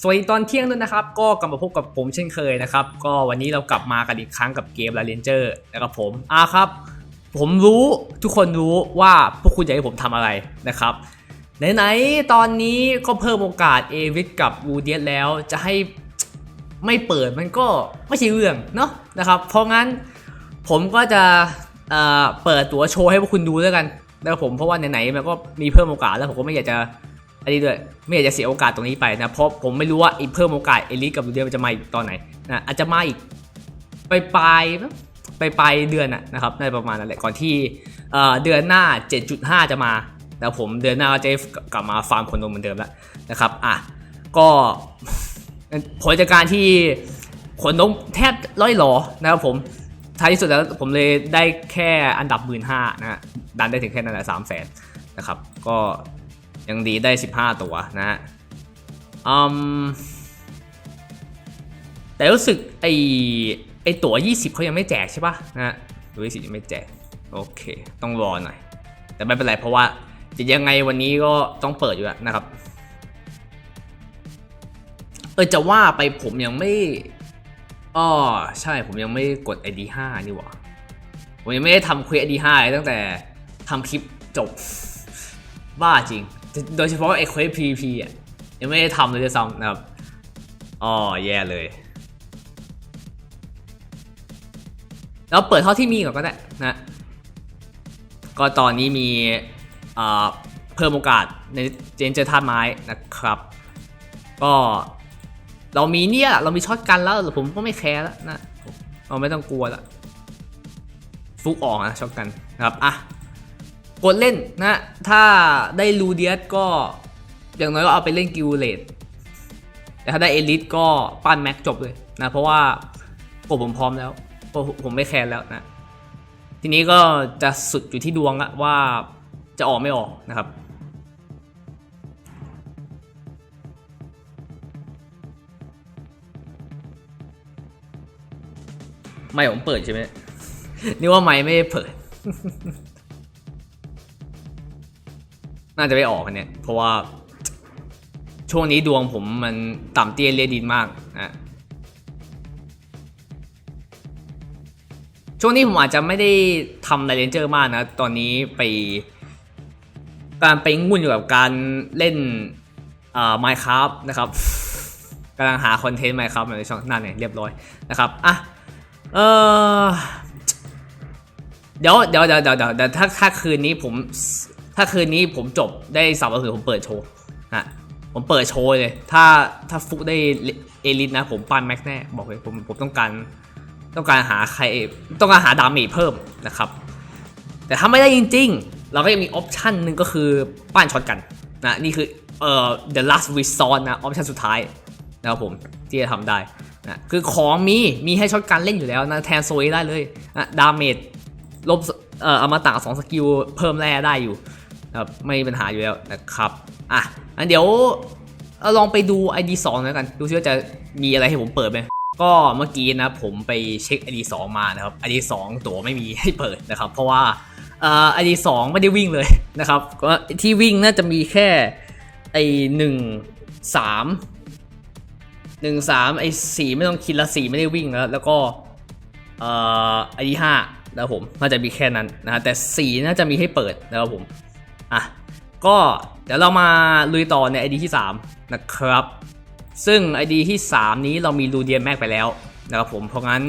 สวัสดีตอนเที่ยงด้วยนะครับ ก็กลับมาพบกับผมเช่นเคยนะครับ ก็วันนี้เรากลับมากันอีกครั้งกับเกมลาเรนเจอร์นะครับผมอ่าครับ ผมรู้ทุกคนรู้ว่าพวกคุณอยากให้ผมทำอะไรนะครับ ไหนๆ ตอนนี้ก็เพิ่มโอกาสเอวิทกับวูเดียสแล้วจะให้ไม่เปิดมันก็ไม่ใช่เรื่องเนาะนะครับ เพราะงั้นผมก็จะเอ่อเปิดตัวโชว์ให้พวกคุณดูแล้วกันนะครับผมเพราะว่าไหนๆมันก็มีเพิ่มโอกาสแล้วผมก็ไม่อยากจะ อันนี้ด้วยไม่อยากจะเสียโอกาสตรงนี้ไปนะเพราะผมไม่รู้ว่าอีเพิ่มโอกาสเอลิสกับวูเดียมันจะมาอีกตอนไหนนะอาจจะมาอีกไปปลายไปปลายเดือนอะนะครับในประมาณนั้นแหละก่อนที่เดือนหน้า 7.5 จะมาแล้วผมเดือนหน้าก็จะกลับมาฟาร์มคนนมเหมือนเดิมแล้วนะครับอะก็ผลจากการที่ขนนมแทบร้อยหลอนะครับผมท้ายที่สุดแล้วผมเลยได้แค่อันดับหมื่นห้านะดันได้ถึงแค่นั้นแหละสามแสนนะครับ ก็ ยังดีได้ 15 ตัวนะฮะอืมแต่รู้สึกไอไอตั๋ว 20เขายังไม่แจกใช่ปะนะฮะตั๋ว20ยังไม่แจก โอเค ต้องรอหน่อย แต่ไม่เป็นไรเพราะว่าจะยังไงวันนี้ก็ต้องเปิดอยู่แล้วนะครับ เออจะว่าไปผมยังไม่อ้อใช่ผมยังไม่กด ID 5นี่หว่าผมยังไม่ได้ทำเควส ID 5เลยตั้งแต่ทำคลิปจบ บ้าจริง โดยเฉพาะไอ้เควส PVP อะยังไม่ได้ทำเลยจะซ้ำนะครับอ๋อแย่เลย แล้วเปิดเท่าที่มีก่อนก็ได้นะก็ตอนนี้มีเอ่อเพิ่มโอกาสในเจนเจอธาตุไม้นะครับ ก็เรามีเนี่ยเรามีช็อตกันแล้วผมก็ไม่แคร์แล้วนะเราไม่ต้องกลัวละฟุกออกนะช็อตกันนะครับอะ กดเล่นนะถ้าได้ลูเดียสก็อย่างน้อยก็เอาไปเล่นกิลเลตแต่ถ้าได้เอลิทก็ปั้นแม็กจบเลยนะเพราะว่าโกผมพร้อมแล้วผมไม่แคร์แล้วนะทีนี้ก็จะสุดอยู่ที่ดวงอะว่าจะออกไม่ออกนะครับ ไม่ผมเปิดใช่ไหมนี่ว่าไม่ไม่ได้เปิด น่าจะไม่ออกอันเนี่ยเพราะว่าช่วงนี้ดวงผมมันต่ำเตี้ยเลียดินมากนะช่วงนี้ผมอาจจะไม่ได้ทำไดเรนเจอร์มากนะ ตอนนี้ไป การไปงุ่นอยู่กับการเล่นเอ่อ Minecraft นะครับกำลังหาคอนเทนต์ Minecraft ในช่องนั่นเนี่ยเรียบร้อยนะครับอะเออเดี๋ยวเดี๋ยวเดี๋ยวเดี๋ยวเดี๋ยวถ้าถ้าคืนนี้ผม ถ้าคืนนี้ผมจบได้สามวันคือผมเปิดโชว์นะผมเปิดโชว์เลย ถ้าถ้าฟุกได้เอลิทนะ ผมปั้นแม็กแน่ บอกเลยผมผมต้องการต้องการหาใครต้องการหาดาเมจเพิ่มนะครับ แต่ถ้าไม่ได้จริง ๆ เราก็ยังมีออปชันหนึ่งก็คือป้านช็อตกันนะนี่คือเอ่อ the last resort นะออปชันสุดท้ายนะครับผมที่จะทำได้นะคือของมีมีให้ช็อตกันเล่นอยู่แล้วนะแทนโซยได้เลยนะดาเมจลบเอ่ออมตะสองสกิลเพิ่มแร่ได้อยู่ ครับไม่มีปัญหาอยู่แล้วนะครับอะงั้นเดี๋ยวลองไปดู ID 2แล้วกัน ดูซิว่าจะมีอะไรให้ผมเปิดไหมก็เมื่อกี้นะผมไปเช็ค ID 2มานะครับ ID 2ตั๋วไม่มีให้เปิดนะครับ เพราะว่าเอ่อ ID 2ไม่ได้วิ่งเลยนะครับก็ที่วิ่งน่าจะมีแค่ไอหนึ่งสามหนึ่งสามไอสี่ไม่ต้องคิดละสี่ไม่ได้วิ่งแล้วแล้วก็เอ่อ ID ห้านะครับผมน่าจะมีแค่นั้นนะฮะแต่สี่น่าจะมีให้เปิดนะครับผม อะก็เดี๋ยวเรามาลุยต่อใน ID ที่ 3 นะครับ ซึ่ง ID ที่ 3 นี้เรามีลูเดียนแม็กไปแล้วนะครับผมเพราะงั้น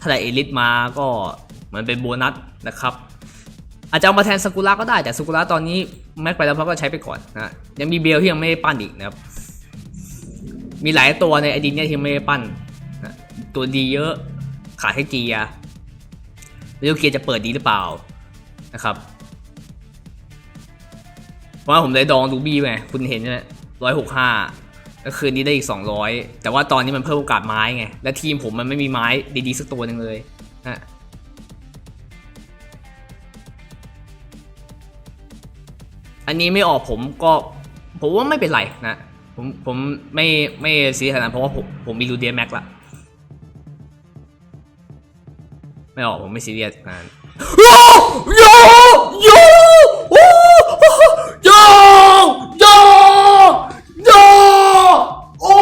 ถ้าได้เอลิทมาก็เหมือนเป็นโบนัสนะครับอาจจะเอามาแทนสกุระก็ได้แต่สกุระตอนนี้แม็กไปแล้วเพราะก็ใช้ไปก่อนนะยังมีเบลที่ยังไม่ได้ปั้นอีกนะครับมีหลายตัวในไอดีเนี่ยที่ไม่ได้ปั้นนะตัวดีเยอะขาดแค่เกียร์ไม่รู้เกียร์จะเปิดดีหรือเปล่านะครับ เพราะว่าผมได้ดองดูบี้ไงคุณเห็นใช่ไหมร้อยหกห้าก็คืนนี้ได้อีก 200 แต่ว่าตอนนี้มันเพิ่มโอกาสไม้ไง และทีมผมมันไม่มีไม้ดีๆสักตัวหนึ่งเลยนะอันนี้ไม่ออกผมก็ ผมว่าไม่เป็นไรนะ ผมผมไม่ไม่ซีขนาดเพราะว่าผมผมมีรูเดียแม็กละไม่ออกผมไม่ซีเรียสนาดนั้นโยโยโยโอ้โยโยโย โอ้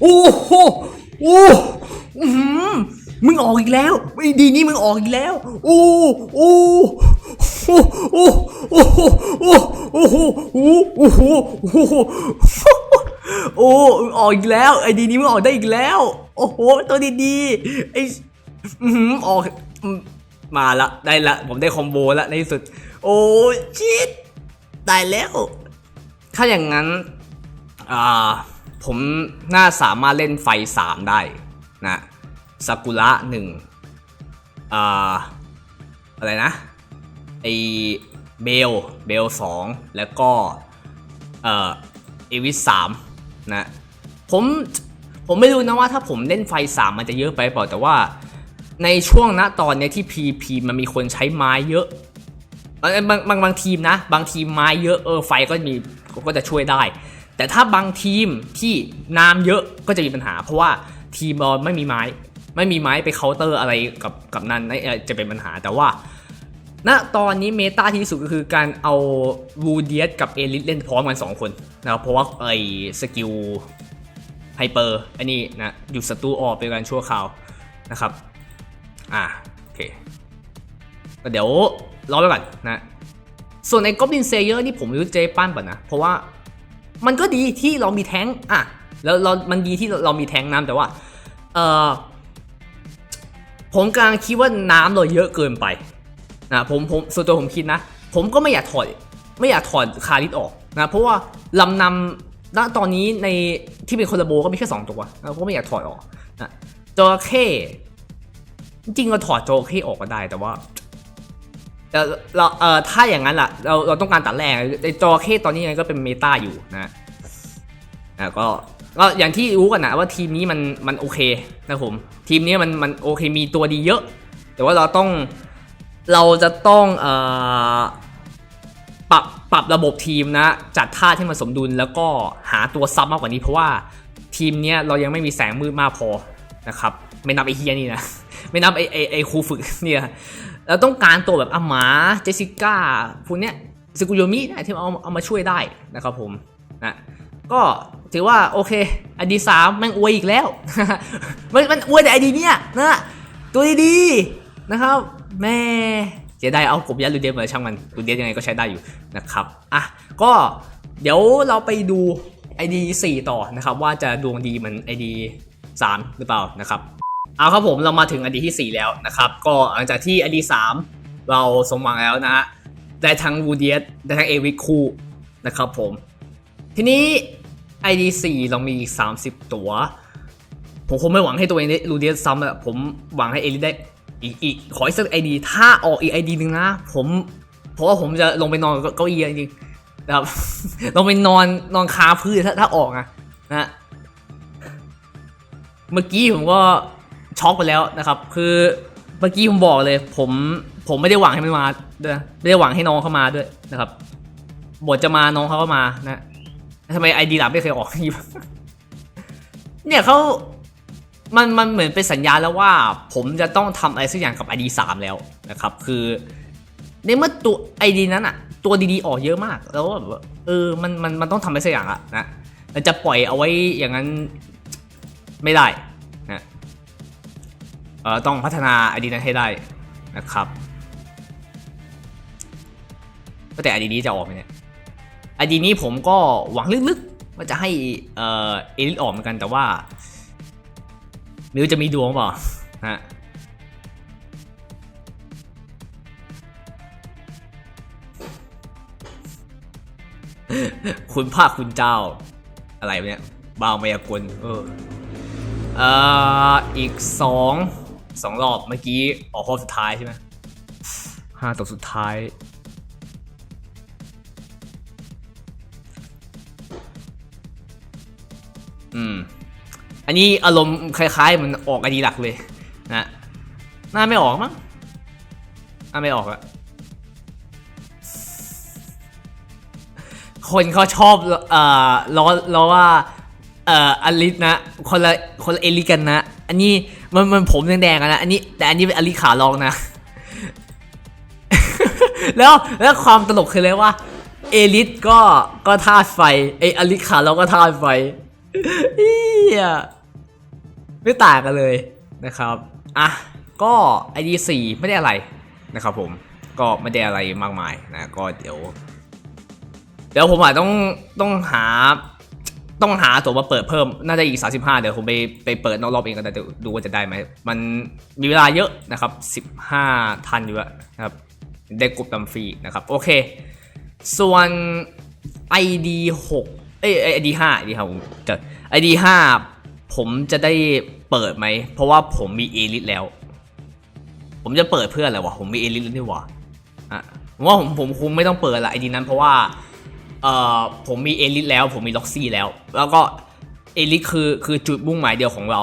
โอ้โหโอ้อื้อหือมึงออกอีกแล้วไออกอีกแล้วโอ้โอ้โอ้โอ้โอ้โอ้โอ้โอ้โอ้โหโอ้โหโอ้ออกอีกแล้วไอ้ดีนี่มึงออกได้อีกแล้ว โอ้โหตัวดีๆไอ้ออกมาละได้ละ ผมได้คอมโบละในที่สุด โอ้ชิตตายแล้ว ถ้าอย่างนั้นอ่าผมน่าสามารถเล่นไฟสามได้นะซากุระหนึ่ง อ่าอะไรนะไอเบลเบลสองแล้วก็เอ่อเอวิสสามนะผมผมไม่รู้นะว่าถ้าผมเล่นไฟสามมันจะเยอะไปเปล่าแต่ว่าในช่วงณตอนเนี้ยที่ PP มันมีคนใช้ไม้เยอะบางบางบางทีมนะ บางทีมไม้เยอะเออไฟก็มีก็จะช่วยได้ แต่ถ้าบางทีมที่น้ำเยอะก็จะมีปัญหา เพราะว่าทีมเราไม่มีไม้ ไม่มีไม้ไปเคาน์เตอร์อะไรกับกับนั้นนี่จะเป็นปัญหาแต่ว่าณตอนนี้เมตาที่สุดก็คือการเอาวูเดียสกับเอลิสเล่นพร้อมกัน 2 คนนะครับเพราะว่าไอ้สกิลไฮเปอร์อันนี้นะหยุดศัตรูออกเป็นการชั่วคราวนะครับอ่าโอเคเดี๋ยวรอไปก่อนนะ ส่วนไอ้กอบลินเซเยอร์นี่ผมรู้เจปั้นป่ะนะ เพราะว่ามันก็ดีที่เรามีแท้งอะแล้วเรา มันดีที่เรามีแท้งน้ำแต่ว่า เออ ผมกำลังคิดว่าน้ำเราเยอะเกินไปนะผมผมส่วนตัวผมคิดนะ ผมก็ไม่อยากถอดไม่อยากถอดคาริสออกนะเพราะว่าลำนำณตอนนี้ในที่เป็นโคลาโบก็มีแค่สองตัวนะผมก็ไม่อยากถอดออกนะจระเข้จริงเราถอดจระเข้ออกก็ได้แต่ว่าแต่เราเอ่อถ้าอย่างนั้นล่ะเราเราต้องการตัดแรงในจอเคตอนนี้ยังก็เป็นเมตาอยู่นะนะก็ ก็อย่างที่รู้กันนะว่าทีมนี้มันมันโอเคนะผมทีมนี้มันมันโอเคมีตัวดีเยอะ แต่ว่าเราต้องเราจะต้องอปรับปรับระบบทีมนะ จัดท่าที่มันสมดุลแล้วก็หาตัวซับมากกว่านี้เพราะว่าทีมเนี้ยเรายังไม่มีแสงมืดมากพอนะครับไม่นับไอเฮียนี่นะไม่นับไอไอไอครูฝึกเนี่ยเราต้องการตัวแบบอามาเจสสิก้าพวกเนี้ยสกุโยมินะที่เอาเอามาช่วยได้นะครับผมนะ ก็ถือว่าโอเคไอดีสามแม่งอวยอีกแล้ว มันมันอวยแต่ไอดีเนี่ยนะตัวดีๆนะครับ แม่เสียดายเอาผมยัดลูเดียมาช่างมันลูเดียยังไงก็ใช้ได้อยู่นะครับอะก็เดี๋ยวเราไปดู ID 4ต่อนะครับ ว่าจะดวงดีเหมือน ID 3หรือเปล่านะครับเอาครับผมเรามาถึงอดีที่ 4 แล้วนะครับ ก็หลังจากที่อดี3เราสมหวังแล้วนะฮะได้ทั้งวูเดียสได้ทั้งเอวิคูนะครับผม ทีนี้ ID 4 เรามีอีก 30 ตัว ผมคงไม่หวังให้ตัวเองได้รูเดียสซ้ำอะผมหวังให้เอลิได้อีกอีกขออีกสักไอดีถ้าออกอีกไอดีหนึ่งนะ ผมเพราะว่าผมจะลงไปนอนเก้าอี้จริงนะครับลงไปนอนนอนคาพื้นถ้าถ้าออกอะนะเมื่อกี้ผมก็ช็อกไปแล้วนะครับ คือเมื่อกี้ผมบอกเลย ผมผมไม่ได้หวังให้มันมาด้วยไม่ได้หวังให้น้องเข้ามาด้วยนะครับบทจะมาน้องเขาก็มานะ ทำไมไอดีหลับไม่เคยออกเนี่ยเขามันมันเหมือนเป็นสัญญาณแล้วว่าผมจะต้องทำอะไรสักอย่างกับ ID 3 แล้วนะครับ คือ ในเมื่อตัว ID นั้นอะตัวดีๆออกเยอะมาก แล้วแบบว่าเออมันมันมันต้องทำอะไรสักอย่างอะนะแล้วจะปล่อยเอาไว้อย่างนั้นไม่ได้นะเออต้องพัฒนา ID นั้นให้ได้นะครับก็แต่ ID นี้จะออกไหมเนี่ย ID นี้ผมก็หวังลึกๆ ว่าจะให้เอ่อเอลิทออกเหมือนกันแต่ว่าไม่รู้จะมีดวงเปล่าฮะคุณภาคคุณเจ้า อะไรเนี่ยบาวมายากลเออเอ่ออีกสองสองรอบเมื่อกี้ออกรอบสุดท้ายใช่ไหมห้าตัวสุดท้าย อืม อันนี้อารมณ์คล้ายๆเหมันออกไอดีหลักเลยนะหน้าไม่ออกมั้งหน้าไม่ออกอะคนเขาชอบเอ่อล้อล้อว่าเอ่ออลิสนะคนละคนละเอลิกันนะ อันนี้มันมันผมแดงๆนะอันนี้แต่อันนี้เป็นอลิขาลองนะ แล้วแล้วความตลกคือเลยว่า เอลิสก็ก็ธาตุไฟไออลิขาลองก็ธาตุไฟ เฮียไม่ต่างกันเลยนะครับ อะ ก็ ID 4ไม่ได้อะไรนะครับผม ก็ไม่ได้อะไรมากมายนะ ก็เดี๋ยว เดี๋ยวผมอาจต้องต้องหาต้องหาตัวมาเปิดเพิ่ม น่าจะอีก 35 เดี๋ยวผมไปไปเปิดนอกรอบเองก็ได้ดูว่าจะได้ไหม มันมีเวลาเยอะนะครับ 15 ทันอยู่อะนะครับ ได้กดดำฟรีนะครับ โอเค ส่วน ID 6 เอ้ย ID 5 ID 5ผมจะ ID 5ผมจะได้เปิดไหม เพราะว่าผมมีเอลิทแล้ว ผมจะเปิดเพื่ออะไรวะ ผมมีเอลิทแล้วนี่ว่าอะผมว่าผมผมคงไม่ต้องเปิดละไอดีนั้นเพราะว่าเอ่อผมมีเอลิทแล้ว ผมมีล็อกซี่แล้ว แล้วก็เอลิทคือคือจุดมุ่งหมายเดียวของเรา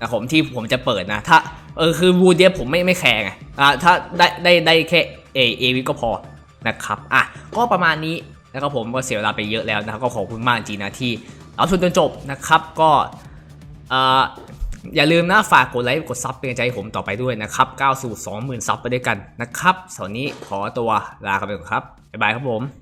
นะผมที่ผมจะเปิดนะ ถ้าเออคือวูเดียผมไม่ไม่แคร์ไงอะถ้าได้ได้ได้แค่เอเอวิก็พอนะครับ อะ ก็ประมาณนี้ นะครับผมก็เสียเวลาไปเยอะแล้วนะครับก็ขอบคุณมากจริงนะที่เอาชมจนจบนะครับก็อย่าลืมนะฝากกดไลค์กดซับเป็นใจให้ผมต่อไปด้วยนะครับก้าวสู่ 20,000 ซับไปด้วยกันนะครับสำหรับวันนี้ขอตัวลาไปก่อนครับบ๊ายบายครับผม